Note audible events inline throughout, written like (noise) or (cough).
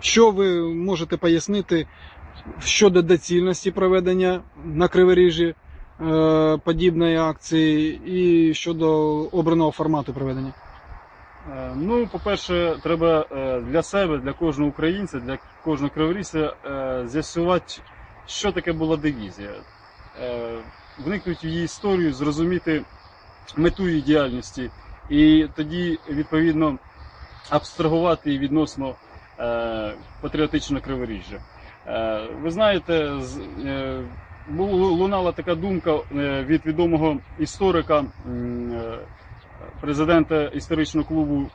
Що ви можете пояснити щодо доцільності проведення на Криворіжжі е, подібної акції і щодо обраного формату проведення? Е, Ну, по-перше, треба е, для себе, для кожного українця, для кожного криворіжця з'ясувати, що таке була дивізія, вникнути в її історію, зрозуміти мету її діяльності і тоді, відповідно, абстрагувати її відносно е, патріотичного криворіжжя. Е, Ви знаєте, е, лунала така думка від відомого історика, президента історичного клубу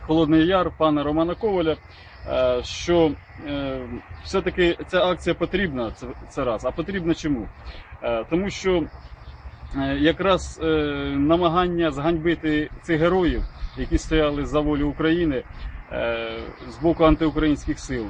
Холодний Яр, пана Романа Коваля, що все-таки ця акція потрібна, це, раз. А потрібна чому? Тому що якраз намагання зганьбити цих героїв, які стояли за волю України з боку антиукраїнських сил,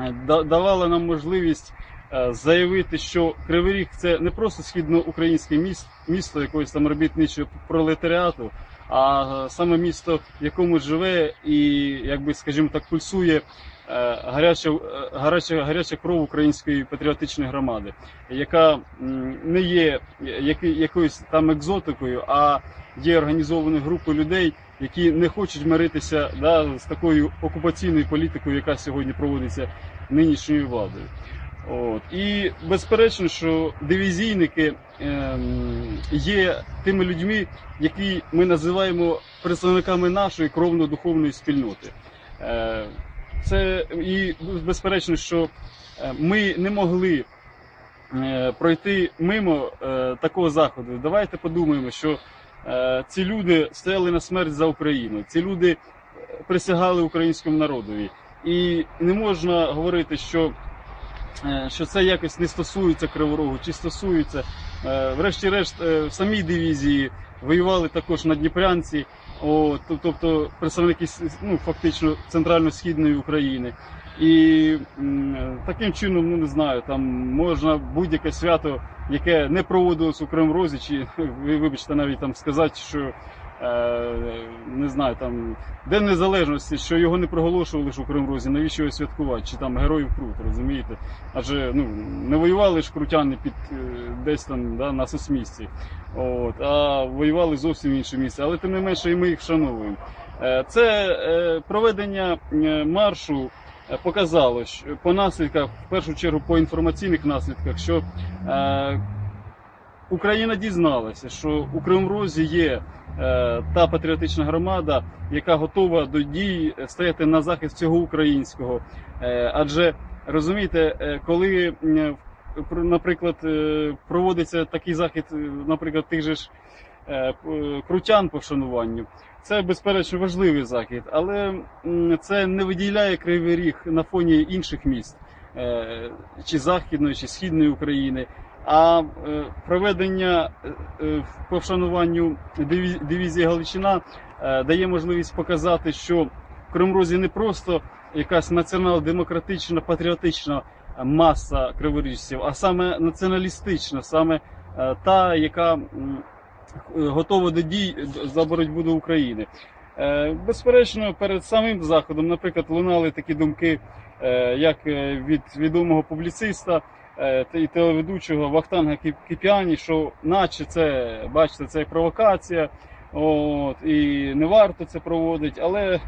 е, давала нам можливість е, заявити, що Кривий Ріг це не просто східноукраїнське місто, місто якогось там робітничого пролетаріату, а е, саме місто, в якому живе і, якби скажімо так, пульсує е, гаряча, е, гаряча, гаряча кров української патріотичної громади, яка не є якоюсь там екзотикою, а є організованою групою людей, які не хочуть миритися да, з такою окупаційною політикою, яка сьогодні проводиться нинішньою владою. От. І безперечно, що дивізійники ем, є тими людьми, які ми називаємо представниками нашої кровно-духовної спільноти. Е, це і безперечно, що е, ми не могли е, пройти мимо е, такого заходу. Давайте подумаємо, що ці люди стояли на смерть за Україну. Ці люди присягали українському народові. І не можна говорити, що, що це якось не стосується Криворогу, чи стосується. Врешті-решт, в самій дивізії воювали також на Дніпрянці, о, тобто представники ну, фактично центрально-східної України. І таким чином, ну не знаю, там можна будь-яке свято, яке не проводилось у Кримрозі, чи ви вибачте навіть там сказати, що не знаю, там День Незалежності, що його не проголошували ж у Кримрозі, навіщо його святкувати? Чи там героїв Крут, розумієте? Адже ну не воювали ж крутяни під е, десь там да, на сосмісці, от, а воювали зовсім інше місце. Але тим не менше, і ми їх вшановуємо. Е, Це е, проведення е, маршу е, показало що по наслідках, в першу чергу по інформаційних наслідках, що е, Україна дізналася, що у Кривому є е, та патріотична громада, яка готова до дій е, стояти на захист всього українського. Е, адже розумієте, коли наприклад, проводиться такий захід, наприклад, тих же ж крутян по вшануванню, це безперечно важливий захід, але це не виділяє кривий ріг на фоні інших міст, чи західної, чи східної України. А е, проведення е, е, по вшануванню дивізії Галичина дає можливість показати, що в Кримрозі не просто якась націонал-демократична, патріотична маса криворіжців, а саме націоналістична, саме та, яка готова до дій за боротьбу до України. Безперечно, перед самим заходом, наприклад, лунали такі думки, як від відомого публіциста та і телеведучого Вахтанга Кіп- Кіпіані, що наче це, бачите, це провокація, от, і не варто це проводити. Але,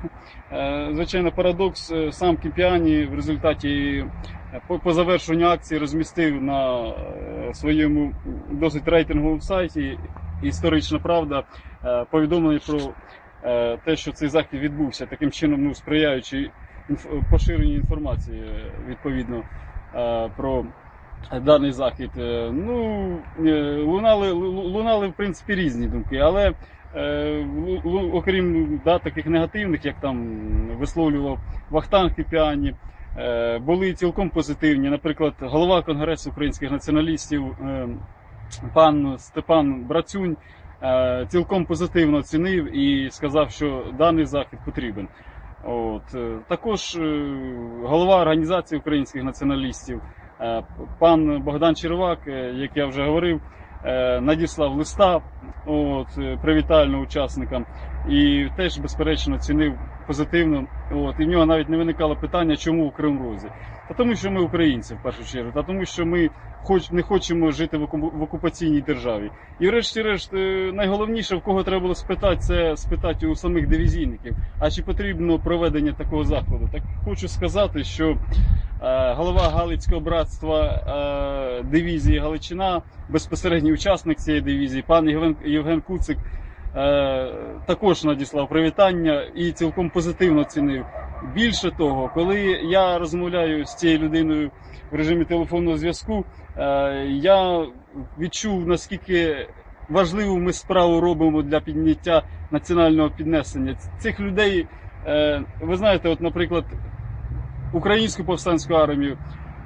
е, звичайно, парадокс е, сам Кіпіані в результаті е, по, завершенню акції розмістив на е, своєму досить рейтинговому сайті історична правда е, повідомлення про е, те, що цей захід відбувся, таким чином ну, сприяючи поширенню інформації е, відповідно е, про (laughs) даний захід. Е, Ну, е, лунали, лунали в принципі різні думки, але е, окрім да, таких негативних, як там висловлював Вахтанг Кіпіані, е, були цілком позитивні. Наприклад, голова Конгресу українських націоналістів пан Степан Брацюнь цілком позитивно оцінив і сказав, що даний захід потрібен. От. Також голова організації українських націоналістів, пан Богдан Червак, е, як я вже говорив, е, надіслав листа от, е, привітально учасникам і теж, безперечно, оцінив позитивно. От, і в нього навіть не виникало питання, чому у Кримрозі. Та тому, що ми українці в першу чергу, та тому, що ми хоч не хочемо жити в, окупаційній державі. І врешті-решт, е, найголовніше, в кого треба було спитати, це спитати у самих дивізійників. А чи потрібно проведення такого заходу? Так хочу сказати, що е, голова Галицького братства е, дивізії Галичина, безпосередній учасник цієї дивізії, пан Євген, Куцик, також надіслав привітання і цілком позитивно оцінив. Більше того, коли я розмовляю з цією людиною в режимі телефонного зв'язку, е, я відчув наскільки важливу ми справу робимо для підняття національного піднесення цих людей. е, Ви знаєте, от, наприклад, українську повстанську армію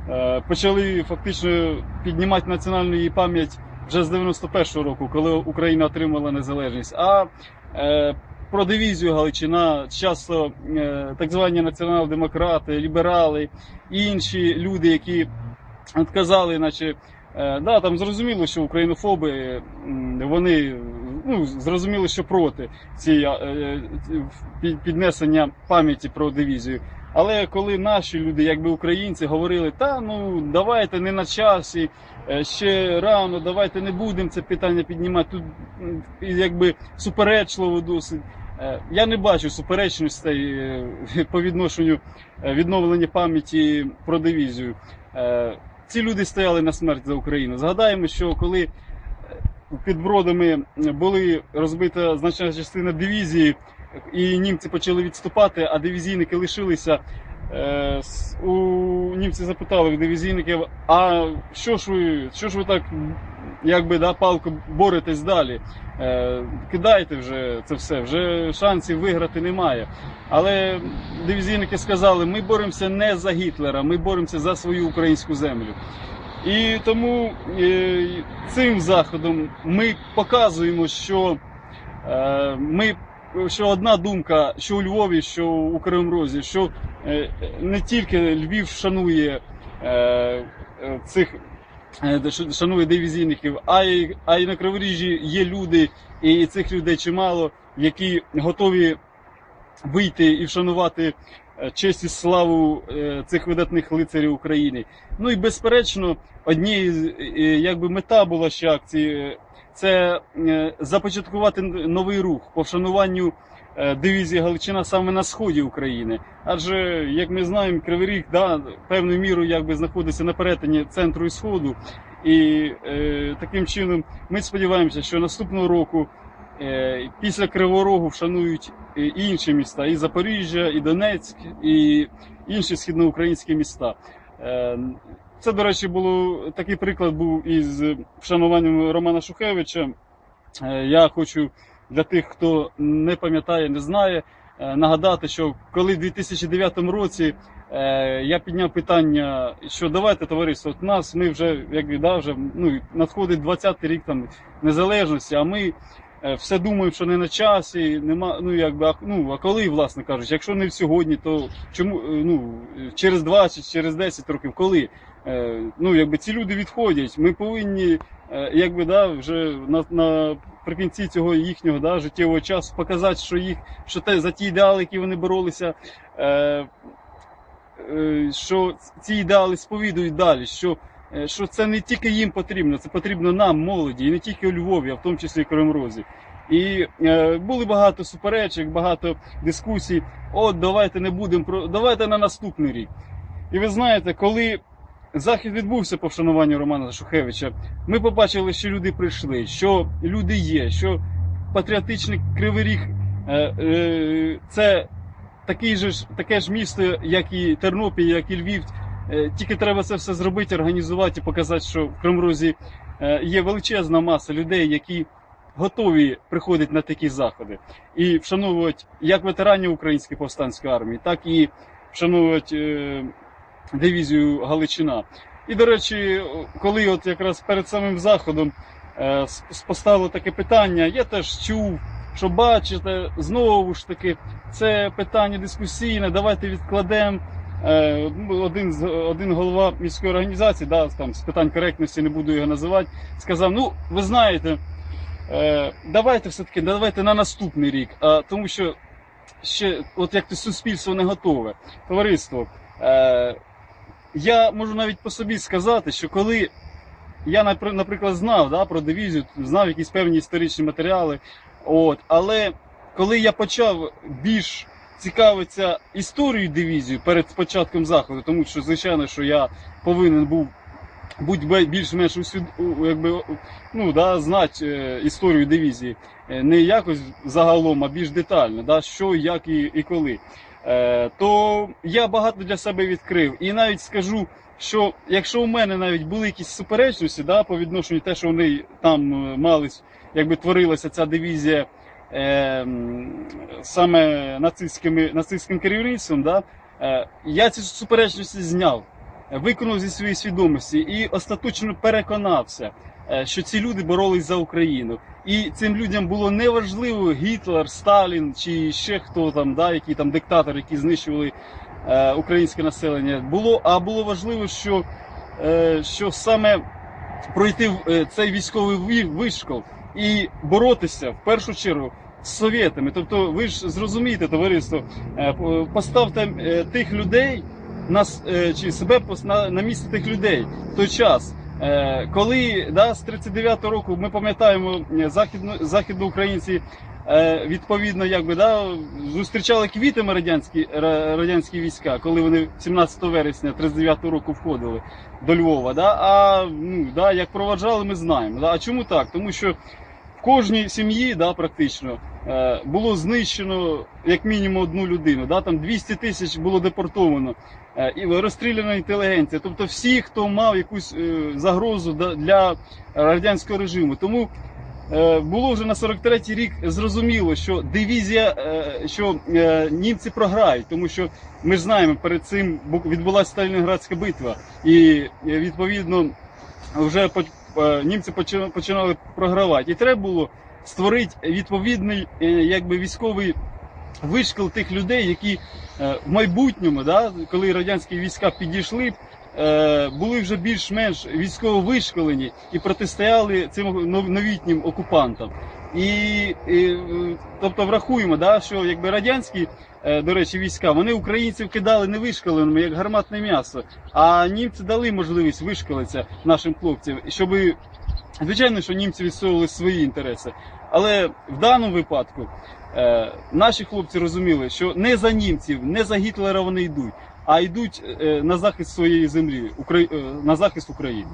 е, почали фактично піднімати національну її пам'ять вже з 91-го року, коли Україна отримала незалежність. А е, про дивізію Галичина часто е, так звані націонал-демократи, ліберали і інші люди, які от казали, наче. е, Да, там зрозуміло, що українофоби вони ну, зрозуміло, що проти цієї е, піднесення пам'яті про дивізію. Але коли наші люди, якби українці, говорили, та ну давайте не на часі, е, ще рано, давайте не будемо це питання піднімати. Тут якби суперечливо досить. Е, Я не бачу суперечностей е, (laughs) по відношенню відновлення пам'яті про дивізію. Ці люди стояли на смерть за Україну. Згадаємо, що коли під Бродами були розбита значна частина дивізії, і німці почали відступати, а дивізійники лишилися. Е, У німці запитали в дивізійників, а що ж ви, що ж ви так якби да, палко боретесь далі? Е, Кидайте вже це все, вже шансів виграти немає. Але дивізійники сказали, ми боремося не за Гітлера, ми боремося за свою українську землю. І тому е, цим заходом ми показуємо, що ми що одна думка, що у Львові, що у Кривому що е, не тільки Львів шанує е, е, цих е, шанує дивізійників, а й, а й на Криворіжжі є люди, і цих людей чимало, які готові вийти і вшанувати е, честь і славу е, цих видатних лицарів України. Ну і безперечно, однією е, якби мета була ще акції е, це е, започаткувати новий рух по вшануванню е, дивізії Галичина саме на сході України. Адже, як ми знаємо, Кривий Ріг да, певною мірою якби знаходиться на перетині центру і сходу. І е, таким чином ми сподіваємося, що наступного року е, після Кривого Рогу вшанують і інші міста, і Запоріжжя, і Донецьк, і інші східноукраїнські міста. Е, Це, до речі, було такий приклад був із вшануванням Романа Шухевича. Е, Я хочу для тих, хто не пам'ятає, не знає, е, нагадати, що коли в 2009 році е, я підняв питання, що давайте, товариство, от нас ми вже як да, вже ну, надходить 20-й рік там незалежності, а ми е, все думаємо, що не на часі, нема, ну якби а, ну, а коли, власне кажучи, якщо не сьогодні, то чому е, ну, через 20, через 10 років, коли? Е, Ну, якби ці люди відходять. Ми повинні, е, якби да, вже на, наприкінці цього їхнього да, життєвого часу показати, що їх, що те за ті ідеали, які вони боролися, е, е, що ці ідеали сповідують далі. Що е, що це не тільки їм потрібно, це потрібно нам, молоді, і не тільки у Львові, а в тому числі і Кривому І е, були багато суперечок, багато дискусій. От давайте не будемо про давайте на наступний рік. І ви знаєте, коли захід відбувся по вшануванню Романа Шухевича, ми побачили, що люди прийшли, що люди є, що патріотичний кривий ріг е, е, це такий же ж таке ж місто, як і Тернопіль, як і Львів. Е, Тільки треба це все зробити, організувати і показати, що в Кримрозі е, є величезна маса людей, які готові приходити на такі заходи і вшановувати як ветеранів Української повстанської армії, так і вшановувати е, дивізію Галичина. І, до речі, коли от якраз перед самим заходом с- с- поставило таке питання, я теж чув, що бачите, знову ж таки, це питання дискусійне, давайте відкладемо. Е, Один, один голова міської організації, да, там, з питань коректності, не буду його називати, сказав: ну, ви знаєте, е, давайте все-таки давайте на наступний рік. Тому що ще, от як то суспільство не готове. Товариство, е, я можу навіть по собі сказати, що коли я, наприклад, знав да, про дивізію, знав якісь певні історичні матеріали, от, але коли я почав більш цікавитися історією дивізії перед початком заходу, тому що, звичайно, що я повинен був будь більш-менш якби, ну, да, знати е, історію дивізії Е, не якось загалом, а більш детально, да, що, як і, і коли. Е, то я багато для себе відкрив. І навіть скажу, що якщо у мене навіть були якісь суперечності да, по відношенню те, що вони там е, мали, якби творилася ця дивізія саме нацистськими, нацистським керівництвом, да, е, я ці суперечності зняв, виконав зі своєї свідомості і остаточно переконався, е, що ці люди боролись за Україну. І цим людям було неважливо Гітлер, Сталін чи ще хто там, да, які там диктатори, які знищували е, українське населення. Було, а було важливо, що, е, що саме пройти е, цей військовий ві- вишкол і боротися в першу чергу з совєтами. Тобто, ви ж зрозумієте, товариство, е, поставте е, тих людей нас е, чи себе на, на місце тих людей в той час. Коли да, з 39-го року ми пам'ятаємо західно, західноукраїнці відповідно якби, да, зустрічали квітами радянські, радянські війська, коли вони 17 вересня 39-го року входили до Львова. Да, а ну, да, як проваджали, ми знаємо. Да. А чому так? Тому що в кожній сім'ї да, практично було знищено як мінімум одну людину. Да, там 200 тисяч було депортовано. Е, і розстріляна інтелігенція, тобто всі, хто мав якусь е, загрозу для радянського режиму. Тому е, було вже на 43-й рік зрозуміло, що дивізія, е, що е, німці програють, тому що ми ж знаємо, перед цим бу- відбулася Сталінградська битва, і е, відповідно вже е, німці почи- починали програвати. І треба було створити відповідний е, якби військовий вишкіл тих людей, які е, в майбутньому, да, коли радянські війська підійшли, е, були вже більш-менш військово вишколені і протистояли цим новітнім окупантам. І, і тобто врахуємо, да, що якби радянські, до речі, війська, вони українців кидали не вишколеними, як гарматне м'ясо. А німці дали можливість вишколитися нашим хлопцям, щоб, звичайно, що німці відстоювали свої інтереси. Але в даному випадку е, наші хлопці розуміли, що не за німців, не за Гітлера вони йдуть, а йдуть е, на захист своєї землі, Украї- е, на захист України.